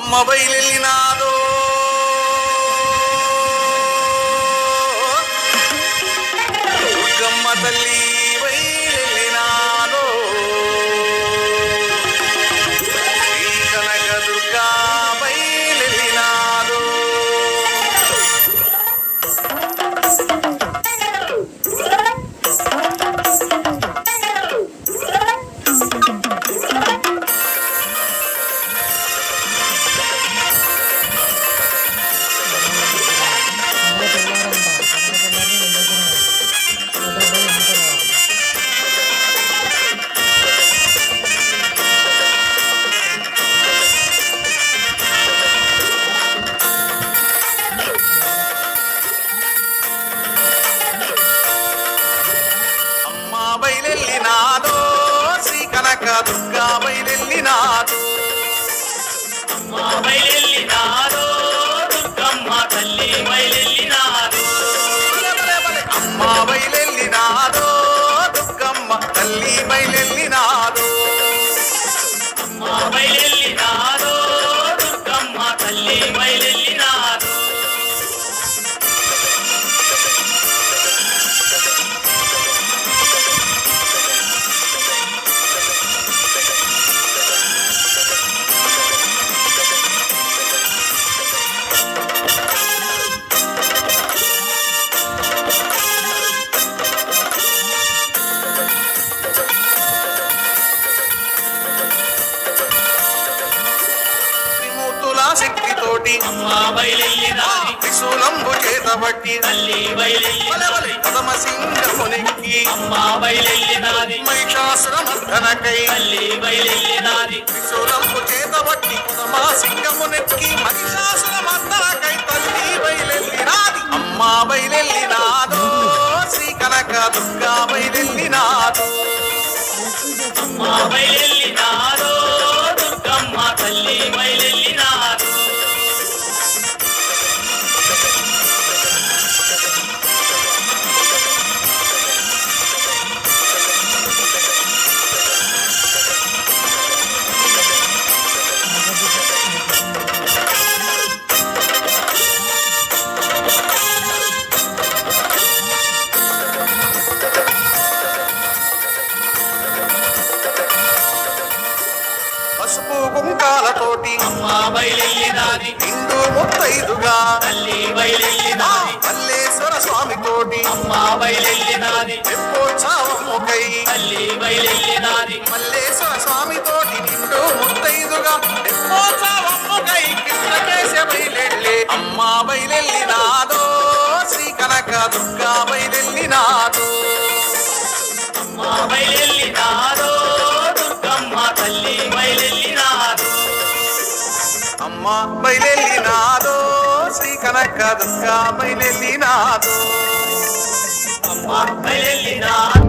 అమ్మ బయలెళ్ళినాదో దుర్గమ్మ తల్లి బయలెళ్ళినాదో బయలెళ్ళినాదో శ్రీ కనక దుర్గా బయలెళ్ళినాదో. మా బయలెల్లినారో దుర్గమ్మ తల్లి బలె. అమ్మ బయలెళ్ళినాదో దుర్గమ్మ తల్లి బయలెళ్ళినాదో. మా బయలెల్లినారో దుర్గమ్మ తల్లి బయలెల్లినారో శక్తితోటి త్రిశూలంబు చేతబట్టి పదమ సింగమునెక్కి అమ్మా బయలెల్లినారి మహిషాసుర మర్దనకై తల్లి బయలెల్లినారి త్రిశూలంబు చేతబట్టి పదమ సింగమునెక్కి మహిషాసుర మర్దనకై తల్లి బయలెళ్ళినాది అమ్మ బయలెళ్ళినాదో శ్రీ కనక దుర్గా బయలెళ్ళినాదో మా బయలెల్లినారో పసుపు కుంకాలతోటి. నిండు ముత్తైదుగా. మల్లేశ్వర స్వామి తోటి బయలెల్లినారి మల్లేశ్వర స్వామి తోటి నిండు ముత్తైదుగా. తెప్పోత్సవముకై కృష్ణకేశ బయలెళ్ళి అమ్మ బయలెళ్ళినాదో శ్రీ కనక దుర్గా అమ్మ బయలెళ్ళినాదో శ్రీ కనక దుర్గా బయలెళ్ళినాదో అమ్మ బయలెల్లినారో